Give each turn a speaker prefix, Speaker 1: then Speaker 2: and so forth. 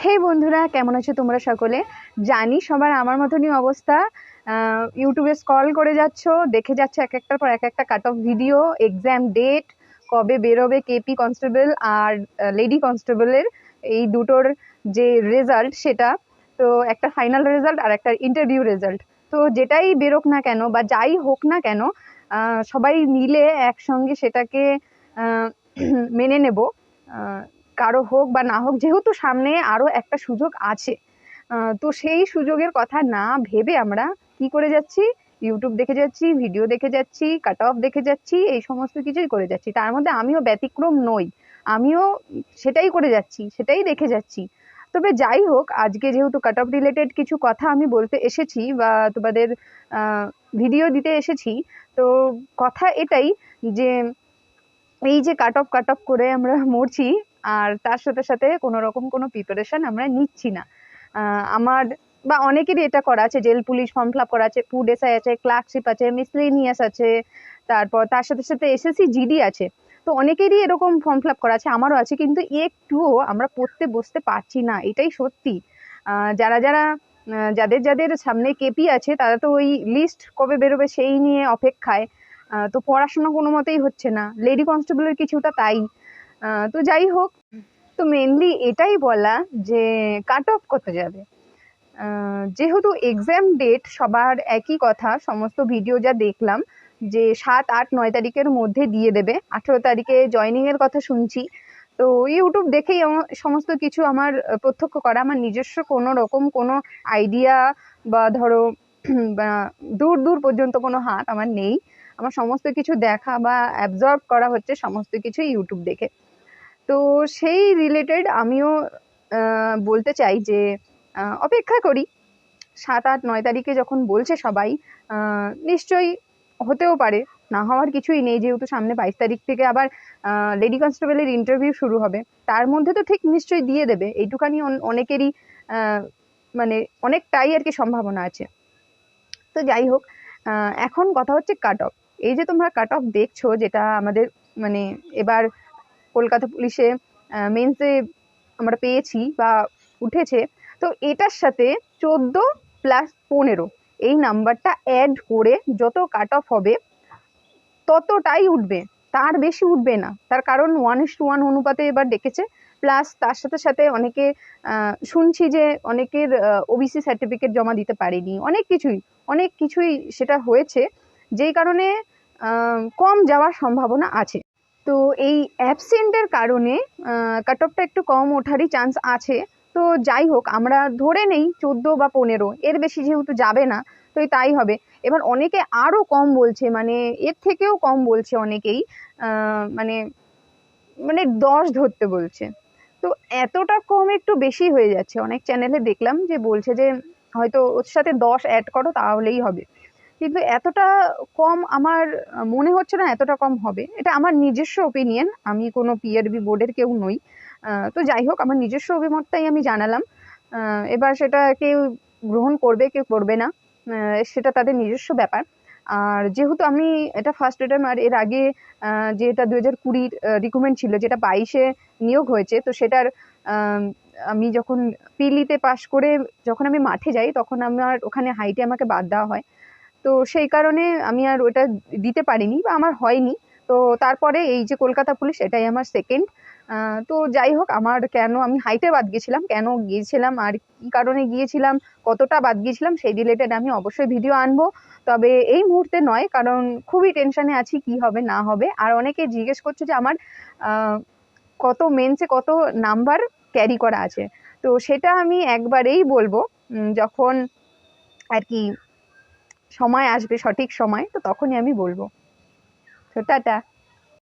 Speaker 1: হে বন্ধুরা, কেমন আছো তোমরা সকলে? জানি সবার আমার মতনই অবস্থা। ইউটিউবে স্ক্রল করে যাচ্ছ, দেখে যাচ্ছ এক একটার পর এক একটা cut off video exam date কবে বেরোবে কেপি কনস্টেবল আর লেডি কনস্টেবলের এই দুটোর যে রেজাল্ট সেটা। তো একটা ফাইনাল রেজাল্ট আর একটা ইন্টারভিউ রেজাল্ট তো যেটাই বেরোক না কেন বা যাই হোক না কেন সবাই মিলে একসঙ্গে সেটাকে মেনে নেব। কারও হোক বা না হোক, যেহেতু সামনে আরও একটা সুযোগ আছে তো সেই সুযোগের কথা না ভেবে আমরা কি করে যাচ্ছি? ইউটিউব দেখে যাচ্ছি ভিডিও দেখে যাচ্ছি কাট অফ দেখে যাচ্ছি, এই সমস্ত কিছুই করে যাচ্ছি। তার মধ্যে আমিও ব্যতিক্রম নই, আমিও সেটাই করে যাচ্ছি, সেটাই দেখে যাচ্ছি। তবে যাই হোক, আজকে যেহেতু কাট অফ রিলেটেড কিছু কথা আমি বলতে এসেছি বা তোমাদের ভিডিও দিতে এসেছি, তো কথা এটাই যে, এই যে কাট অফ কাট অফ করে আমরা মরছি আর তার সাথে সাথে কোনো রকম কোনো প্রিপারেশন আমরা নিচ্ছি না। আমার বা অনেকেরই এটা করা আছে jail police form fill up করা আছে ফুড এসআই আছে ক্লার্কশিপ আছে মিসলেনিয়াস আছে, তারপর তার সাথে সাথে এসএসসি জিডি আছে। তো অনেকেরই এরকম ফর্ম ফিল আপ করা আছে, আমারও আছে, কিন্তু একটুও আমরা পড়তে বসতে পারছি না, এটাই সত্যি। যারা যারা যাদের যাদের সামনে কেপি আছে, তারা তো ওই লিস্ট কবে বেরোবে সেই নিয়ে অপেক্ষায়। তো পড়াশোনা কোনো মতেই হচ্ছে না। লেডি কনস্টেবলের কিছুটা তাই। তো যাই হোক, তো মেনলি এটাই বলা যে কাট অফ কত যাবে। যেহেতু এক্সাম ডেট সবার একই কথা, সমস্ত ভিডিও যা দেখলাম, যে সাত, আট, নয় তারিখের মধ্যে দিয়ে দেবে। আঠেরো তারিখে জয়নিং এর কথা শুনছি। তো ইউটিউব দেখেই সমস্ত কিছু আমার প্রত্যক্ষ করা। আমার নিজস্ব কোনো রকম কোনো আইডিয়া বা ধরো দূর দূর পর্যন্ত কোনো হাত আমার নেই। আমার সমস্ত কিছু দেখা বা অ্যাবজর্ব করা হচ্ছে সমস্ত কিছু ইউটিউব দেখে। তো সেই রিলেটেড আমিও বলতে চাই যে অপেক্ষা করি। সাত আট নয় তারিখে যখন বলছে সবাই নিশ্চয়ই হতেও পারে। না হওয়ার কিছুই নেই, যেহেতু সামনে বাইশ তারিখ থেকে আবার লেডি কনস্টেবলের ইন্টারভিউ শুরু হবে। তার মধ্যে তো ঠিক নিশ্চয়ই দিয়ে দেবে। এইটুখানি অন- অনেকেরই মানে অনেকটাই আর কি সম্ভাবনা আছে। তো যাই হোক এখন কথা হচ্ছে কাট অফ এই যে তোমরা কাট অফ দেখছ, যেটা আমাদের মানে এবার কলকাতা পুলিশে মেন্সে আমরা পেয়েছি বা উঠেছে, তো এটার সাথে চোদ্দ প্লাস পনেরো এই নাম্বারটা অ্যাড করে যত কাট অফ হবে, ততটাই উঠবে। তার বেশি উঠবে না। তার কারণ ওয়ান ইস টু ওয়ান অনুপাতে এবার ডেকেছে প্লাস তার সাথে সাথে অনেকে শুনছি যে অনেকের ওবিসি সার্টিফিকেট জমা দিতে পারেনি। অনেক কিছুই অনেক কিছুই সেটা হয়েছে। যেই কারণে কম যাওয়ার সম্ভাবনা আছে। তো এই অ্যাবসেন্টের কারণে কাট অফটা একটু কম ওঠারই চান্স আছে। তো যাই হোক, আমরা ধরে নেই চোদ্দ বা পনেরো, এর বেশি যেহেতু যাবে না, তো তাই হবে। এবার অনেকে আরও কম বলছে মানে এর থেকেও কম বলছে অনেকেই মানে মানে দশ ধরতে বলছে। তো এতটা কম একটু বেশি হয়ে যাচ্ছে। অনেক চ্যানেলে দেখলাম যে বলছে যে, হয়তো ওর সাথে দশ অ্যাড করো, তাহলেই হবে। কিন্তু এতটা কম আমার, মনে হচ্ছে না এতটা কম হবে। এটা আমার নিজস্ব ওপিনিয়ন আমি কোনো পিআরবি বোর্ডের কেউ নই। তো যাই হোক, আমার নিজস্ব অভিমতটাই আমি জানালাম। এবার সেটা কেউ গ্রহণ করবে, কেউ করবে না। সেটা তাদের নিজস্ব ব্যাপার। আর যেহেতু আমি এটা ফার্স্ট রিটার্ন আর এর আগে যেটা দু হাজার কুড়ির রিকমেন্ড ছিল, যেটা বাইশে নিয়োগ হয়েছে, তো সেটার আমি যখন পিলিতে পাশ করে যখন আমি মাঠে যাই, তখন আমার ওখানে হাইটে আমাকে বাদ দেওয়া হয়। তো সেই কারণে আমি আর ওটা দিতে পারিনি বা আমার হয়নি। তো তারপরে এই যে কলকাতা পুলিশ, এটাই আমার সেকেন্ড তো যাই হোক, আমার কেন আমি হাইটে বাদ গেছিলাম, কেন গিয়েছিলাম, আর কী কারণে গিয়েছিলাম, কতটা বাদ গিয়েছিলাম, সেই রিলেটেড আমি অবশ্যই ভিডিও আনব। তবে এই মুহূর্তে নয়, কারণ খুবই টেনশানে আছি, কি হবে, না হবে। আর অনেকে জিজ্ঞেস করছে যে আমার কত মেন্সে কত নাম্বার ক্যারি করা আছে। তো সেটা আমি একবারেই বলব যখন আর কি সময় আসবে সঠিক সময় তো তখনই আমি বলব। তো টাটা।